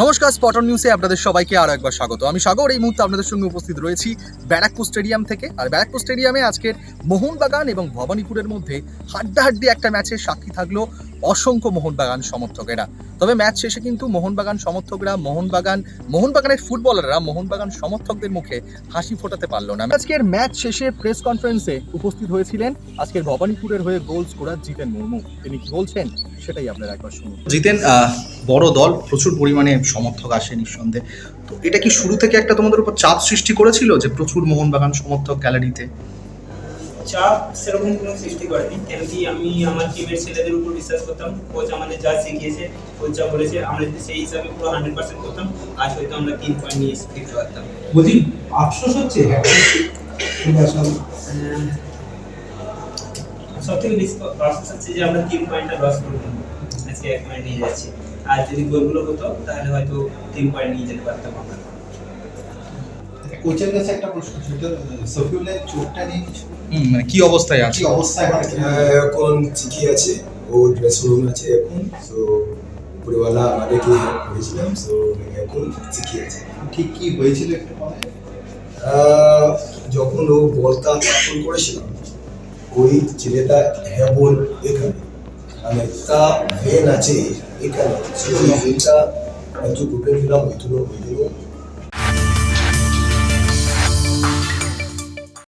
নমস্কার, স্পটন নিউজে আপনাদের সবাইকে আরও একবার স্বাগত। আমি সাগর, এই মুহূর্তে আপনাদের সঙ্গে উপস্থিত রয়েছি ব্যারাকপুর স্টেডিয়াম থেকে। আর ব্যারাকপুর স্টেডিয়ামে আজকের মোহনবাগান এবং ভবানীপুরের মধ্যে হাড্ডাহাড্ডি একটা ম্যাচের সাক্ষী থাকল অসংখ্য মোহনবাগান সমর্থকেরা। তবে ম্যাচ শেষে কিন্তু মোহনবাগান সমর্থকরা মোহনবাগান, মোহনবাগানের ফুটবলাররা মোহনবাগান সমর্থকদের মুখে হাসি ফোটাতে পারল না। আজকের ম্যাচ শেষে প্রেস কনফারেন্সে উপস্থিত হয়েছিলেন আজকের ভবানীপুরের হয়ে গোল স্কোরার জিতেন মুর্মু। তিনি কি বলছেন? সেটাই আপনারা একবার শুনুন। জিতেন বড় দল, প্রচুর পরিমাণে সমর্থক আসে নিঃসন্দেহে। তো এটা কি শুরু থেকে একটা তোমাদের উপর চাপ সৃষ্টি করেছিল যে প্রচুর মোহনবাগান সমর্থক গ্যালারিতে? চাপ সেরকম কোনো সৃষ্টি করেনি। কেন কি আমি আমার টিমের ছেলেদের উপর বিশ্বাস করতাম কোচ আমাদের যা শিখিয়েছে কোচ যা বলেছে আমরা যদি সেই হিসাবে পুরো হান্ড্রেড পার্সেন্ট করতাম আজ হয়তো আমরা তিন পয়েন্ট নিয়ে ফিরতে পারতাম বলছি আফসোস হচ্ছে সব থেকে বেশি আফসোস হচ্ছে যে আমরা তিন পয়েন্টটা লস করলাম। আজকে এক পয়েন্ট নিয়ে যাচ্ছি। আর যদি গোলগুলো হতো তাহলে হয়তো তিন পয়েন্ট নিয়ে যেতে পারতাম আমরা। কোচের কাছে একটা প্রশ্ন সেটা সফিউলের চোটটা নিয়ে কিছু? হুম, মানে কি অবস্থায় আছে? কি অবস্থায় আহ, এখন ঠিকই আছে। ও ড্রেসিং রুম আছে এখন সো উপরেওয়ালা আমাদেরকে হেল্প করেছিলাম সো এখন ঠিকই আছে। ঠিক কি হয়েছিল একটু যখন ও বলটা স্থাপন করেছিলাম ওই ছেলেটা হ্যাঁ বল এখানে। আর একটা ভেন আছে এখানে। সো এই ভেনটা একটু প্রবলেম জন্য ওই জন্য